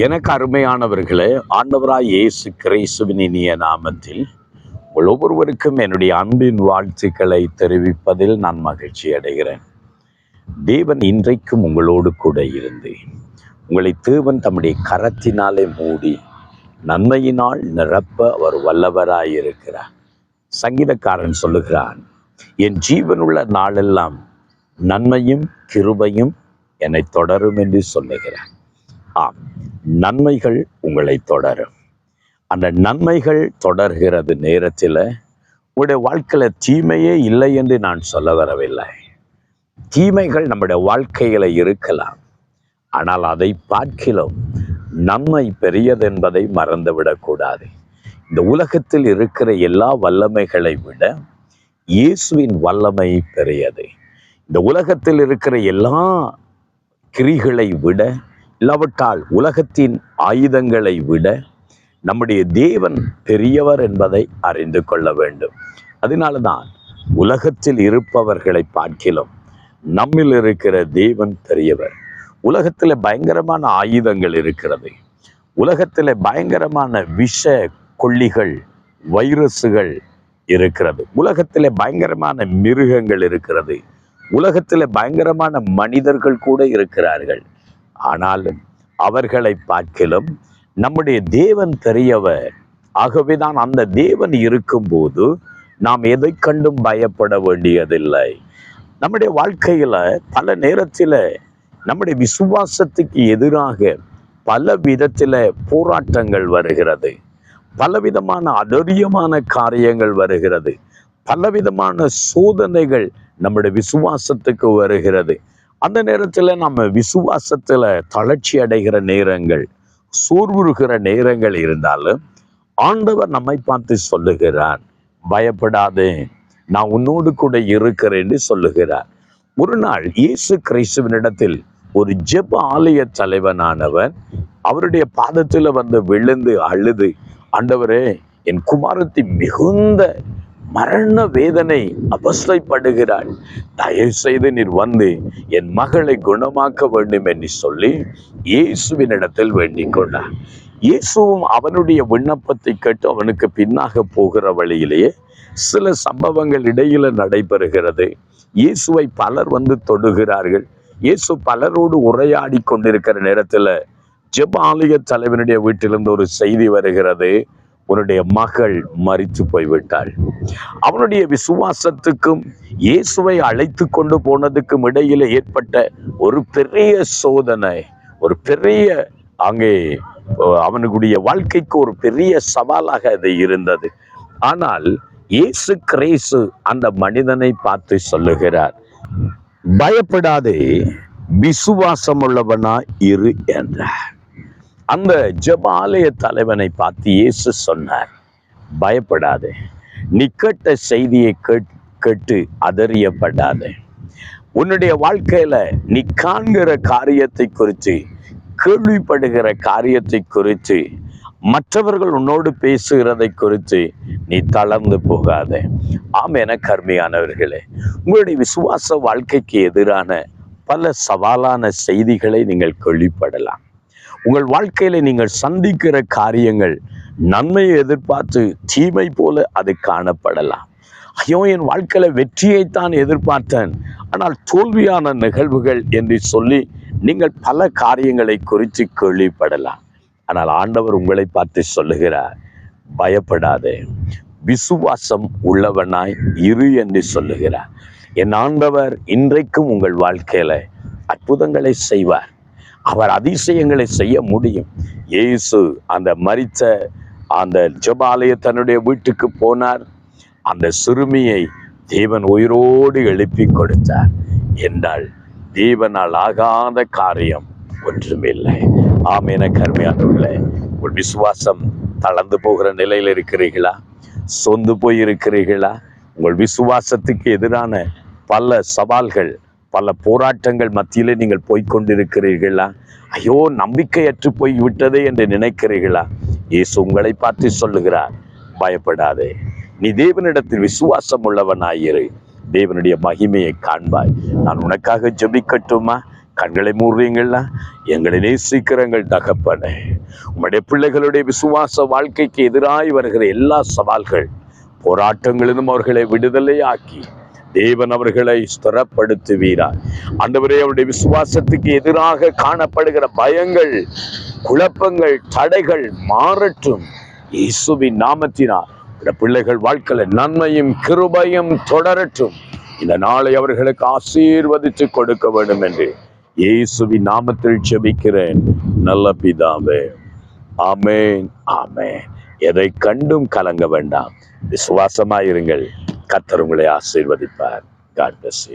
எனக்கு அருமையானவர்களே ஆண்டவராய் இயேசு கிரைசுவின் இனிய நாமத்தில் ஒவ்வொருவருக்கும் என்னுடைய அன்பின் வாழ்த்துக்களை தெரிவிப்பதில் நான் மகிழ்ச்சி அடைகிறேன். தேவன் இன்றைக்கும் உங்களோடு கூட இருந்து உங்களை தேவன் தம்முடைய கரத்தினாலே மூடி நன்மையினால் நிரப்ப அவர் வல்லவராயிருக்கிறார் சங்கீதக்காரன் சொல்லுகிறான் என் ஜீவனுள்ள நாளெல்லாம் நன்மையும் கிருபையும் என்னை தொடரும் என்று சொல்லுகிறார் ஆம். நன்மைகள் உங்களை தொடரும். அந்த நன்மைகள் தொடர்கிறது நேரத்தில் உங்களுடைய வாழ்க்கையில் தீமையே இல்லை என்று நான் சொல்ல வரவில்லை. தீமைகள் நம்முடைய வாழ்க்கையில் இருக்கலாம். ஆனால் அதை பார்க்கிலும் நன்மை பெரியது என்பதை மறந்துவிடக்கூடாது இந்த உலகத்தில் இருக்கிற எல்லா வல்லமைகளை விட இயேசுவின் வல்லமை பெரியது. இந்த உலகத்தில் இருக்கிற எல்லா கிரிகளை விட இல்லாவிட்டால் உலகத்தின் ஆயுதங்களை விட நம்முடைய தேவன் பெரியவர் என்பதை அறிந்து கொள்ள வேண்டும். அதனால தான் உலகத்தில் இருப்பவர்களை பார்க்கிலும் நம்மில் இருக்கிற தேவன் பெரியவர். உலகத்தில் பயங்கரமான ஆயுதங்கள் இருக்கிறது. உலகத்தில் பயங்கரமான விஷ கொல்லிகள் வைரஸுகள் இருக்கிறது. உலகத்தில் பயங்கரமான மிருகங்கள் இருக்கிறது. உலகத்தில் பயங்கரமான மனிதர்கள் கூட இருக்கிறார்கள். ஆனாலும் அவர்களை பார்க்கிலும் நம்முடைய தேவன் பெரியவர் ஆகவேதான் அந்த தேவன் இருக்கும்போது நாம் எதை கண்டும் பயப்பட வேண்டியதில்லை. நம்முடைய வாழ்க்கையில பல நேரத்தில் நம்முடைய விசுவாசத்துக்கு எதிராக பல விதத்தில் போராட்டங்கள் வருகிறது. பலவிதமான அதரியமான காரியங்கள் வருகிறது. பலவிதமான சோதனைகள் நம்முடைய விசுவாசத்துக்கு வருகிறது. அந்த நேரத்தில் நம்ம விசுவாசத்தில் தளர்ச்சி அடைகிற நேரங்கள் சோர்வுறுகிற நேரங்கள் இருந்தாலும் ஆண்டவர் நம்மை பார்த்து சொல்லுகிறார் பயப்படாதே நான் உன்னோடு கூட இருக்கிறேன் என்று சொல்லுகிறார். ஒரு நாள் இயேசு கிறிஸ்துவனிடத்தில் ஒரு ஜெப ஆலய தலைவனானவன் அவருடைய பாதத்தில் வந்து விழுந்து அழுது ஆண்டவரே என் குமாரத்தை மிகுந்த மரண வேதனை அவஸ்தைப்படுகிறாள் தயவு செய்து நீர் வந்து என் மகளை குணமாக்க வேண்டும் என்று சொல்லி இயேசுவினிடத்தில் வேண்டிக் கொண்டார். இயேசுவும் அவனுடைய விண்ணப்பத்தை கேட்டு அவனுக்கு பின்னாக போகிற வழியிலேயே சில சம்பவங்கள் இடையில நடைபெறுகிறது. இயேசுவை பலர் வந்து தொடுகிறார்கள். இயேசு பலரோடு உரையாடி கொண்டிருக்கிற நேரத்தில் ஜெப ஆலய தலைவனுடைய வீட்டிலிருந்து ஒரு செய்தி வருகிறது. உன்னுடைய மகள் மறித்து போய்விட்டாள். அவனுடைய விசுவாசத்துக்கும் இயேசுவை அழைத்து கொண்டு போனதுக்கும் இடையில ஏற்பட்ட ஒரு பெரிய சோதனை ஒரு பெரிய அங்கே அவனுடைய வாழ்க்கைக்கு ஒரு பெரிய சவாலாக அது இருந்தது. ஆனால் இயேசு கிரேசு அந்த மனிதனை பார்த்து சொல்லுகிறார் பயப்படாதே விசுவாசம் உள்ளவனா இரு என்றார். அந்த ஜபாலய தலைவனை பார்த்து இயேசு சொன்னார் பயப்படாதே நிக்கட்ட செய்தியை கேட்- கேட்டு அதறியப்படாத உன்னுடைய வாழ்க்கையில நீ காண்கிற காரியத்தை குறித்து கேள்விப்படுகிற காரியத்தை குறித்து மற்றவர்கள் உன்னோடு பேசுகிறதை குறித்து நீ தளர்ந்து போகாத. ஆம் என கர்மியானவர்களே உங்களுடைய விசுவாச வாழ்க்கைக்கு எதிரான பல சவாலான செய்திகளை நீங்கள் கேள்விப்படலாம். உங்கள் வாழ்க்கையில நீங்கள் சந்திக்கிற காரியங்கள் நன்மையை எதிர்பார்த்து தீமை போல அது காணப்படலாம். ஐயோ என் வாழ்க்கையில வெற்றியைத்தான் எதிர்பார்த்தேன். ஆனால் தோல்வியான நிகழ்வுகள் என்று சொல்லி நீங்கள் பல காரியங்களை குறித்து கேள்விப்படலாம். ஆனால் ஆண்டவர் உங்களை பார்த்து சொல்லுகிறார் பயப்படாதே. விசுவாசம் உள்ளவனாய் இரு என்று சொல்லுகிறார். என் ஆண்டவர் இன்றைக்கும் உங்கள் வாழ்க்கையில அற்புதங்களை செய்வார். அவர் அதிசயங்களை செய்ய முடியும். இயேசு அந்த மரித்த அந்த ஜபாலய தன்னுடைய வீட்டுக்கு போனார். அந்த சிறுமியை தேவன் உயிரோடு எழுப்பி கொடுத்தார். என்றால் தேவனால் ஆகாத காரியம் ஒன்றுமில்லை. ஆமேன. கருமையானவர்களே உங்கள் விசுவாசம் தளர்ந்து போகிற நிலையில் இருக்கிறீர்களா? சொந்து போய் இருக்கிறீர்களா உங்கள் விசுவாசத்துக்கு எதிரான பல சவால்கள் பல போராட்டங்கள் மத்தியிலே நீங்கள் போய்கொண்டிருக்கிறீர்களா ஐயோ நம்பிக்கையற்று போய்விட்டதே என்று நினைக்கிறீர்களா? இயேசு உங்களை பார்த்து சொல்லுகிறார் பயப்படாதே. நீ தேவனிடத்தில் விசுவாசம் உள்ளவனாயிரு தேவனுடைய மகிமையை காண்பாய். நான் உனக்காக ஜெபிக்கட்டுமா? கண்களை மூடுறீங்களா? எங்களை நேசிக்கிறங்கள் தகப்பனே. உங்களுடைய பிள்ளைகளுடைய விசுவாச வாழ்க்கைக்கு எதிராய் வருகிற எல்லா சவால்கள் போராட்டங்களிலும் அவர்களை விடுதலையாக்கி தேவன் அவர்களை ஸ்திரப்படுத்துவீரார் அந்தவரே அவருடைய விசுவாசத்துக்கு எதிராக காணப்படுகிற பயங்கள் குழப்பங்கள் தடைகள் மாறட்டும். இயேசுவின் நாமத்தினால் இந்த பிள்ளைகள் வாழ்க்கையில நன்மையும் கிருபையும் தொடரட்டும். இந்த நாளை அவர்களுக்கு ஆசீர்வதித்து கொடுக்க வேண்டும் என்று இயேசுவின் நாமத்தில் ஜெபிக்கிறேன். நல்ல பிதாவே ஆமேன் ஆமேன். எதை கண்டும் கலங்க வேண்டாம். விசுவாசமாயிருங்கள். கத்தர் உங்களை ஆசீர்வதிப்பார். God plus